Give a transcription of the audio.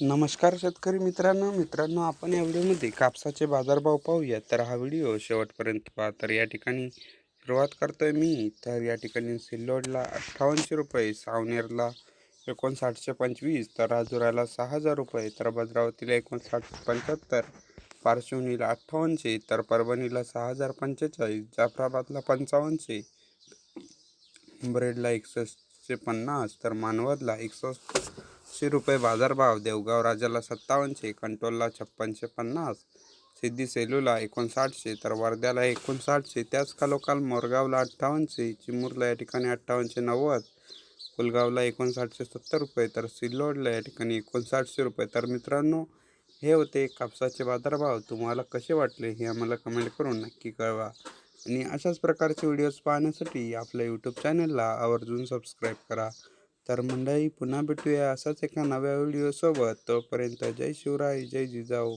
नमस्कार शेतकरी मित्रांनो. मित्रांनो आपण या व्हिडिओमध्ये कापसाचे बाजारभाव पाहूया. तर हा व्हिडिओ शेवटपर्यंत पहा. तर या ठिकाणी सुरुवात करतोय मी. तर या ठिकाणी सिल्लोडला अठ्ठावन्नशे रुपये सावनेरला एकोणसाठशे पंचवीस तर राजुराला सहा हजार रुपये तर भद्रावतीला एकोणसाठ पंच्याहत्तर पार्श्वनीला अठ्ठावन्नशे तर परभणीला सहा हजार पंचेचाळीस जाफराबादला पंचावन्नशे ब्रेडला एकसष्टशे पन्नास तर मानवदला एकसष्टशे रुपये बाजारभाव देवगाव राजाला सत्तावन्नशे कंटोलला छप्पनशे पन्नास सिद्धी सेलूला एकोणसाठशे तर वर्ध्याला एकोणसाठशे त्याच खालोखाल मोरगावला अठ्ठावन्नशे चिमूरला या ठिकाणी अठ्ठावन्नशे नव्वद कुलगावला एकोणसाठशे सत्तर रुपये तर सिल्लोडला या ठिकाणी एकोणसाठशे रुपये. तर मित्रांनो हे होते कापसाचे बाजारभाव. तुम्हाला कसे वाटले हे आम्हाला कमेंट करून नक्की कळवा. आणि अशाच प्रकारचे व्हिडिओज पाहण्यासाठी आपल्या यूट्यूब चॅनलला आवर्जून सबस्क्राईब करा. तर मंडळी पुन्हा भेटूया असाच एका नव्या व्हिडिओसोबत. तोपर्यंत जय शिवराय जय जिजाऊ.